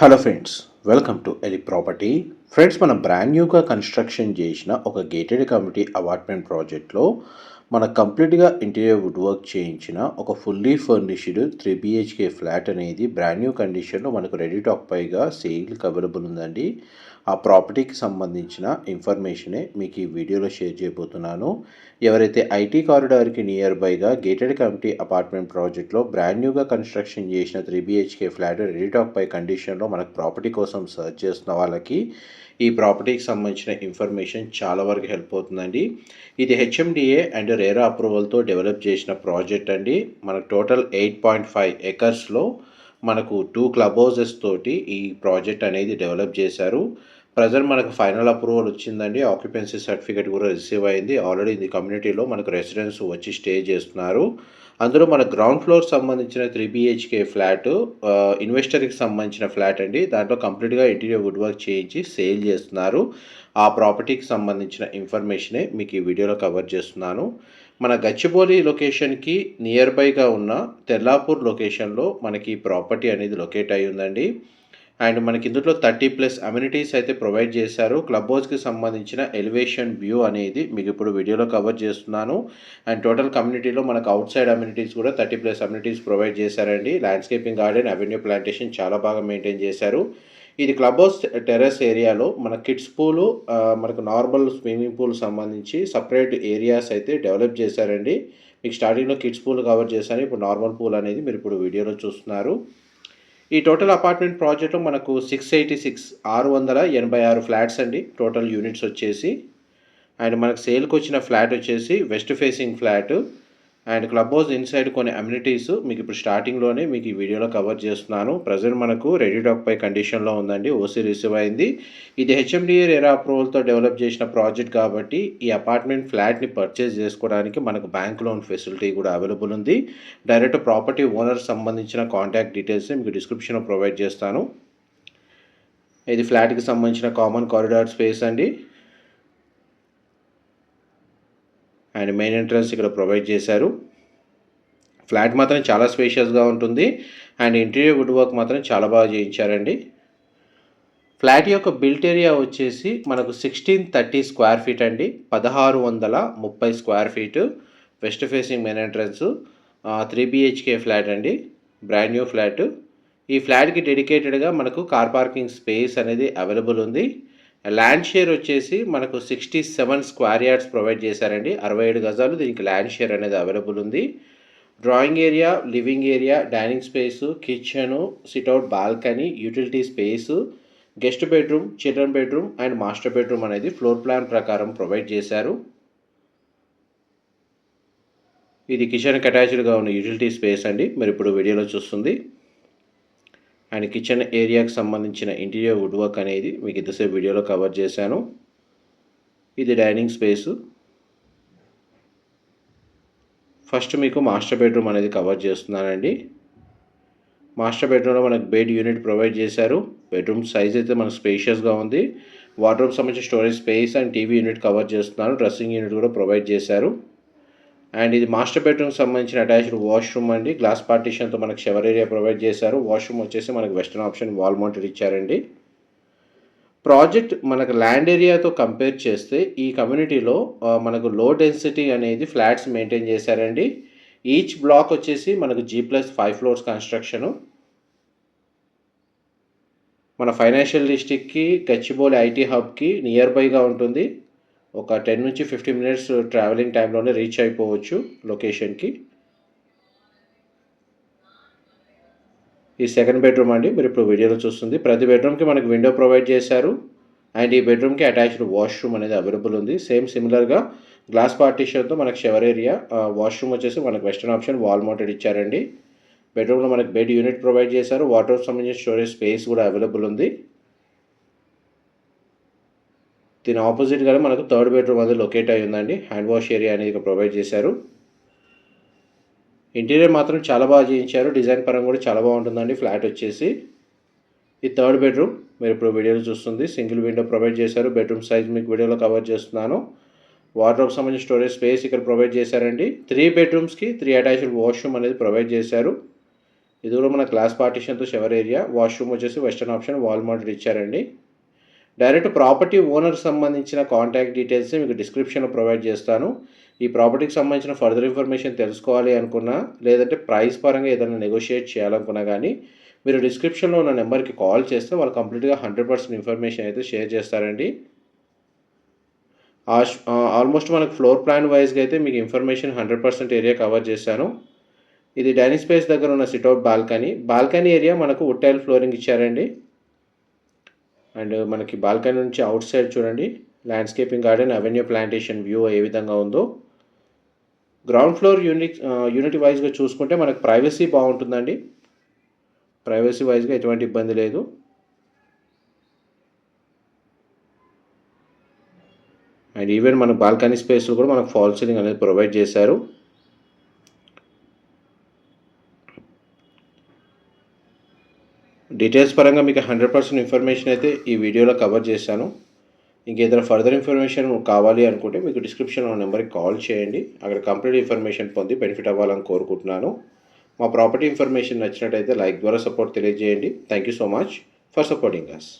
Hello friends welcome to ఎలి property friends మనం brand న్యూగా కన్స్ట్రక్షన్ చేసిన ఒక గేటెడ్ కమ్యూనిటీ అపార్ట్మెంట్ ప్రాజెక్ట్లో మన కంప్లీట్గా ఇంటీరియర్ వుడ్ వర్క్ చేయించిన ఒక fully furnished three BHK flat అనేది బ్రాండ్ న్యూ కండిషన్లో మనకు రెడీ టాక్ పైగా సేల్కి అవైలబుల్ ఉందండి. ఆ ప్రాపర్టీకి సంబంధించిన ఇన్ఫర్మేషనే మీకు ఈ వీడియోలో షేర్ చేయబోతున్నాను. ఎవరైతే ఐటీ కారిడార్కి నియర్ బైగా గేటెడ్ కమిటీ అపార్ట్మెంట్ ప్రాజెక్ట్లో బ్రాండ్ న్యూగా కన్స్ట్రక్షన్ చేసిన త్రీ బిహెచ్కే ఫ్లాట్ రెడీటాక్ పై కండిషన్లో మనకు ప్రాపర్టీ కోసం సర్చ్ చేస్తున్న వాళ్ళకి ఈ ప్రాపర్టీకి సంబంధించిన ఇన్ఫర్మేషన్ చాలా వరకు హెల్ప్ అవుతుందండి. ఇది హెచ్ఎండిఏ అండ్ రేరా అప్రూవల్తో డెవలప్ చేసిన ప్రాజెక్ట్ అండి. మనకు టోటల్ ఎయిట్ పాయింట్ ఫైవ్ ఎకర్స్లో మనకు టూ క్లబ్ హౌజెస్ తోటి ఈ ప్రాజెక్ట్ అనేది డెవలప్ చేశారు. ప్రజెంట్ మనకు ఫైనల్ అప్రూవల్ వచ్చిందండి. ఆక్యుపెన్సీ సర్టిఫికేట్ కూడా రిసీవ్ అయింది. ఆల్రెడీ ఇది కమ్యూనిటీలో మనకు రెసిడెన్స్ వచ్చి స్టే చేస్తున్నారు. అందులో మన గ్రౌండ్ ఫ్లోర్ సంబంధించిన త్రీ బిహెచ్కే ఫ్లాట్ ఇన్వెస్టర్కి సంబంధించిన ఫ్లాట్ అండి. దాంట్లో కంప్లీట్గా ఇంటీరియర్ వుడ్ వర్క్ చేయించి సేల్ చేస్తున్నారు. ఆ ప్రాపర్టీకి సంబంధించిన ఇన్ఫర్మేషనే మీకు ఈ వీడియోలో కవర్ చేస్తున్నాను. మన గచ్చిబౌలి లొకేషన్కి నియర్ బైగా ఉన్న తెల్లాపూర్ లొకేషన్లో మనకి ప్రాపర్టీ అనేది లొకేట్ అయి ఉందండి. అండ్ మనకి ఇందులో థర్టీ ప్లస్ అమ్యూనిటీస్ అయితే ప్రొవైడ్ చేశారు. క్లబ్ హౌస్కి సంబంధించిన ఎలివేషన్ వ్యూ అనేది మీకు ఇప్పుడు వీడియోలో కవర్ చేస్తున్నాను. అండ్ టోటల్ కమ్యూనిటీలో మనకు అవుట్ సైడ్ అమ్యూనిటీస్ కూడా థర్టీ ప్లస్ అమ్యూనిటీస్ ప్రొవైడ్ చేశారండి. ల్యాండ్స్కేపింగ్ గార్డెన్ అవెన్యూ ప్లాంటేషన్ చాలా బాగా మెయింటైన్ చేశారు. ఇది క్లబ్ హౌస్ టెర్రస్ ఏరియాలో మన కిడ్స్ పూలు మనకు నార్మల్ స్విమ్మింగ్ పూల్ సంబంధించి సపరేట్ ఏరియాస్ అయితే డెవలప్ చేశారండి. మీకు స్టార్టింగ్లో కిడ్స్ పూల్ కవర్ చేశాను. ఇప్పుడు నార్మల్ పూల్ అనేది మీరు ఇప్పుడు వీడియోలో చూస్తున్నారు. ఈ టోటల్ అపార్ట్మెంట్ ప్రాజెక్ట్లో మనకు సిక్స్ ఎయిటీ సిక్స్ ఆరు వందల ఎనభై ఆరు ఫ్లాట్స్ అండి. టోటల్ యూనిట్స్ వచ్చేసి అండ్ మనకు సేల్కి వచ్చిన ఫ్లాట్ వచ్చేసి west facing flat and club house inside కొన్ని అమ్యూనిటీస్ మీకు ఇప్పుడు స్టార్టింగ్లోనే మీకు ఈ వీడియోలో కవర్ చేస్తున్నాను. ప్రజెంట్ మనకు రెడీ డాక్ పై కండిషన్లో ఉందండి. ఓసీ రిసీవ్ అయింది. ఇది హెచ్ఎండిఏ ఏరా అప్రూవల్తో డెవలప్ చేసిన ప్రాజెక్ట్ కాబట్టి ఈ అపార్ట్మెంట్ ఫ్లాట్ని పర్చేజ్ చేసుకోవడానికి మనకు బ్యాంక్ లోన్ ఫెసిలిటీ కూడా అవైలబుల్ ఉంది. డైరెక్ట్ ప్రాపర్టీ ఓనర్ సంబంధించిన కాంటాక్ట్ డీటెయిల్స్ మీకు డిస్క్రిప్షన్లో ప్రొవైడ్ చేస్తాను. ఇది ఫ్లాట్కి సంబంధించిన కామన్ కారిడార్ స్పేస్ అండి. అండ్ మెయిన్ ఎంట్రన్స్ ఇక్కడ ప్రొవైడ్ చేశారు. ఫ్లాట్ మాత్రం చాలా స్పేషియస్గా ఉంటుంది. అండ్ ఇంటీరియర్ వుడ్ వర్క్ మాత్రం చాలా బాగా చేయించారండి. ఫ్లాట్ యొక్క బిల్ట్ ఏరియా వచ్చేసి మనకు సిక్స్టీన్ థర్టీ స్క్వేర్ ఫీట్ అండి. పదహారు వందల ముప్పై square feet west facing main entrance three BHK flat అండి. బ్రాండ్ న్యూ ఫ్లాట్ ఈ ఫ్లాట్కి డెడికేటెడ్గా మనకు కార్ పార్కింగ్ స్పేస్ అనేది అవైలబుల్ ఉంది. ల్యాండ్ షేర్ వచ్చేసి మనకు sixty seven square yards provide చేశారండి. అరవై ఏడు గజాలు దీనికి ల్యాండ్ షేర్ అనేది అవైలబుల్ ఉంది. Drawing area living area dining space kitchen sit out balcony utility space guest bedroom children bedroom and master bedroom అనేది ఫ్లోర్ ప్లాన్ ప్రకారం ప్రొవైడ్ చేశారు. ఇది కిచెన్కి అటాచ్డ్గా ఉన్న యూటిలిటీ స్పేస్ అండి. మీరు ఇప్పుడు వీడియోలో చూస్తుంది. అండ్ కిచెన్ ఏరియాకి సంబంధించిన ఇంటీరియర్ వుడ్ వర్క్ అనేది మీకు ఇంతసేపు వీడియోలో కవర్ చేశాను. ఇది డైనింగ్ స్పేసు. ఫస్ట్ మీకు మాస్టర్ బెడ్రూమ్ అనేది కవర్ చేస్తున్నానండి. మాస్టర్ బెడ్రూమ్లో మనకు బెడ్ యూనిట్ ప్రొవైడ్ చేశారు. బెడ్రూమ్ సైజ్ అయితే మనకు స్పేషియస్గా ఉంది. వార్డ్రోబ్ సంబంధించిన storage space and TV unit cover చేస్తున్నారు డ్రెస్సింగ్ యూనిట్ కూడా ప్రొవైడ్ చేశారు. అండ్ ఇది మాస్టర్ బెడ్రూమ్ సంబంధించిన అటాచ్డ్ వాష్రూమ్ అండి. గ్లాస్ పార్టీషన్తో మనకు షవర్ ఏరియా ప్రొవైడ్ చేశారు. వాష్రూమ్ వచ్చేసి మనకు వెస్టర్న్ ఆప్షన్ వాల్ మౌంటెడ్ ఇచ్చారండి. ప్రాజెక్ట్ మనకు ల్యాండ్ ఏరియాతో కంపేర్ చేస్తే ఈ కమ్యూనిటీలో మనకు లో డెన్సిటీ అనేది ఫ్లాట్స్ మెయింటైన్ చేశారండి. ఈచ్ బ్లాక్ వచ్చేసి మనకు G plus five floors construction. మన ఫైనాన్షియల్ డిస్టిక్కి గచ్చిబౌలి ఐటీ హబ్కి నియర్ బైగా ఉంటుంది. ఒక టెన్ నుంచి ఫిఫ్టీ మినిట్స్ ట్రావెలింగ్ టైంలోనే రీచ్ అయిపోవచ్చు లొకేషన్కి. ఈ సెకండ్ బెడ్రూమ్ అండి మీరు ఇప్పుడు వీడియోలో చూస్తుంది. ప్రతి బెడ్రూమ్కి మనకు విండో ప్రొవైడ్ చేశారు. అండ్ ఈ బెడ్రూమ్కి అటాచ్డ్ వాష్రూమ్ అనేది అవైలబుల్ ఉంది. సేమ్ సిమిలర్గా గ్లాస్ పార్టీషన్తో మనకు షవర్ ఏరియా వాష్రూమ్ వచ్చేసి మనకు వెస్టర్న్ ఆప్షన్ వాల్ మౌంటెడ్ ఇచ్చారండి. బెడ్రూమ్లో మనకు బెడ్ యూనిట్ ప్రొవైడ్ చేశారు. వాటర్ సంబంధించిన స్టోరేజ్ స్పేస్ కూడా అవైలబుల్ ఉంది. దీని ఆపోజిట్గానే మనకు థర్డ్ బెడ్రూమ్ అది లొకేట్ అయి ఉందండి. హ్యాండ్ వాష్ ఏరియా అనేది ప్రొవైడ్ చేశారు. ఇంటీరియర్ మాత్రం చాలా బాగా చేయించారు. డిజైన్ పరంగా కూడా చాలా బాగుంటుందండి. ఫ్లాట్ వచ్చేసి. ఈ థర్డ్ బెడ్రూమ్ మీరు ఇప్పుడు వీడియోలో చూస్తుంది. సింగిల్ విండో ప్రొవైడ్ చేశారు. బెడ్రూమ్ సైజ్ మీకు వీడియోలో కవర్ చేస్తున్నాను. వార్డ్రోబ్ సంబంధించిన స్టోరేజ్ స్పేస్ ఇక్కడ ప్రొవైడ్ చేశారండి. త్రీ బెడ్రూమ్స్కి త్రీ అటాచ్డ్ వాష్రూమ్ అనేది ప్రొవైడ్ చేశారు. ఇది కూడా మన క్లాస్ పార్టీషన్తో షవర్ ఏరియా వాష్రూమ్ వచ్చేసి వెస్టర్న్ ఆప్షన్ వాల్ మౌంటెడ్ ఇచ్చారండి. డైరెక్ట్ ప్రాపర్టీ ఓనర్ సంబంధించిన కాంటాక్ట్ డీటెయిల్స్ మీకు డిస్క్రిప్షన్లో ప్రొవైడ్ చేస్తాను. ఈ ప్రాపర్టీకి సంబంధించిన ఫర్దర్ ఇన్ఫర్మేషన్ తెలుసుకోవాలి అనుకున్నా లేదంటే ప్రైస్ పరంగా ఏదైనా నెగోషియేట్ చేయాలనుకున్నా కానీ మీరు డిస్క్రిప్షన్లో ఉన్న నెంబర్కి కాల్ చేస్తే వాళ్ళు కంప్లీట్గా హండ్రెడ్ పర్సెంట్ ఇన్ఫర్మేషన్ అయితే షేర్ చేస్తారండి. ఆల్మోస్ట్ మనకు ఫ్లోర్ ప్లాన్ వైజ్గా అయితే మీకు information hundred percent area cover చేశాను. ఇది డైనింగ్ స్పేస్ దగ్గర ఉన్న sit out balcony. Balcony area మనకు వుడ్ ఫ్లోరింగ్ ఇచ్చారండి. అండ్ మనకి బాల్కనీ నుంచి అవుట్ సైడ్ చూడండి. Landscaping garden avenue plantation view ఏ విధంగా ఉందో. గ్రౌండ్ ఫ్లోర్ యూనిట్ యూనిట్ వైజ్గా చూసుకుంటే మనకు ప్రైవసీ బాగుంటుందండి. ప్రైవసీ వైజ్గా ఎటువంటి ఇబ్బంది లేదు. అండ్ ఈవెన్ మన బాల్కనీ స్పేస్లో కూడా మనకు ఫాల్ సీలింగ్ అనేది ప్రొవైడ్ చేశారు. డీటెయిల్స్ పరంగా మీకు హండ్రెడ్ పర్సెంట్ ఇన్ఫర్మేషన్ అయితే ఈ వీడియోలో కవర్ చేశాను. ఇంకేదైనా ఫర్దర్ ఇన్ఫర్మేషన్ కావాలి అనుకుంటే మీకు డిస్క్రిప్షన్లో నెంబర్కి కాల్ చేయండి. అక్కడ కంప్లీట్ ఇన్ఫర్మేషన్ పొంది బెనిఫిట్ అవ్వాలని కోరుకుంటున్నాను. మా ప్రాపర్టీ ఇన్ఫర్మేషన్ నచ్చినట్టయితే లైక్ ద్వారా సపోర్ట్ తెలియజేయండి. Thank you so much for supporting us